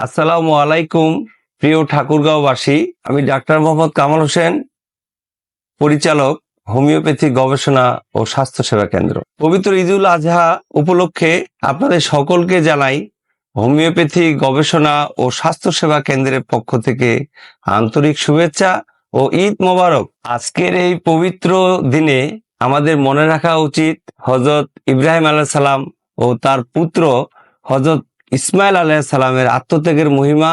আসসালামু আলাইকুম, প্রিয় ঠাকুরগাঁওবাসী। আমি ডাক্তার মোহাম্মদ কামাল হোসেন, পরিচালক হোমিওপ্যাথি গবেষণা ও স্বাস্থ্যসেবা কেন্দ্র। পবিত্র ঈদুল আজহা উপলক্ষে আপনাদের সকলকে জানাই, হোমিওপ্যাথি গবেষণা ও স্বাস্থ্যসেবা কেন্দ্রের পক্ষ থেকে আন্তরিক শুভেচ্ছা ও ঈদ মোবারক। আজকের এই পবিত্র দিনে আমাদের মনে রাখা উচিত হজরত ইব্রাহিম আলাহ সালাম ও তার পুত্র হজরত ইসমাইল আলাহ সালামের আত্মত্যাগের মহিমা,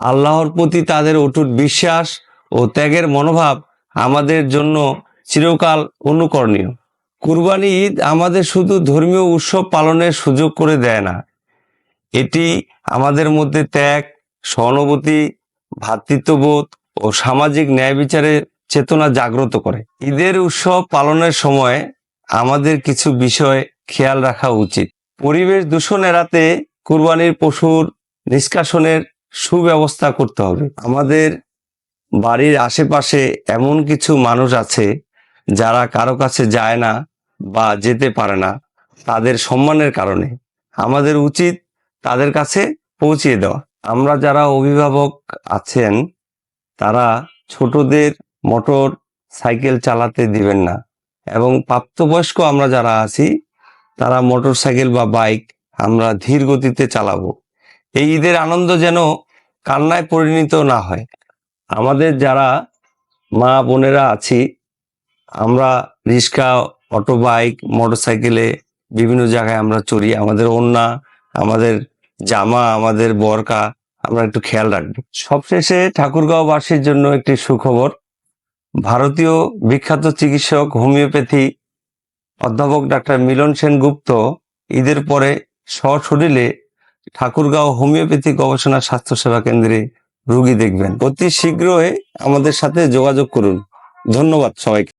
আল্লাহর প্রতি তাদের অটুট বিশ্বাস ও ত্যাগের মনোভাব আমাদের জন্য চিরকাল অনুকরণীয়। কুরবানি ঈদ আমাদের শুধু ধর্মীয় উৎসব পালনের সুযোগ করে দেয় না। এটি আমাদের মধ্যে ত্যাগ, সহানুভূতি, ভ্রাতৃত্ববোধ ও সামাজিক ন্যায় বিচারের চেতনা জাগ্রত করে। ঈদের উৎসব পালনের সময় আমাদের কিছু বিষয় খেয়াল রাখা উচিত। পরিবেশ দূষণ এড়াতে কুরবানির পশুর নিষ্কাশনের সুব্যবস্থা করতে হবে। আমাদের বাড়ির আশেপাশে এমন কিছু মানুষ আছে যারা কারও কাছে যায় না বা যেতে পারে না তাদের সম্মানের কারণে। আমাদের উচিত তাদের কাছে পৌঁছিয়ে দেওয়া। আমরা যারা অভিভাবক আছেন, তারা ছোটদের মোটর সাইকেল চালাতে দিবেন না। এবং প্রাপ্তবয়স্ক আমরা যারা আছি, তারা মোটর সাইকেল বা বাইক আমরা ধীর গতিতে চালাবো। এই ঈদের আনন্দ যেন কান্নায় পরিণত না হয়। আমাদের যারা মা বোনেরা আছি, আমরা রিক্সা অটো বাইক মোটর সাইকেলে বিভিন্ন জায়গায় আমরা চড়ি, আমাদের ওন্না আমাদের জামা, আমাদের বরকা, আমরা একটু খেয়াল রাখব। সবশেষে ঠাকুরগাঁওবাসীর জন্য একটি সুখবর। ভারতীয় বিখ্যাত চিকিৎসক, হোমিওপ্যাথি অধ্যাপক ডাক্তার মিলন সেনগুপ্ত ঈদের পরে সশরীরে ঠাকুরগাঁও হোমিওপ্যাথি গবেষণা স্বাস্থ্যসেবা কেন্দ্রে রুগী দেখবেন। অতি শীঘ্রই আমাদের সাথে যোগাযোগ করুন। ধন্যবাদ সবাইকে।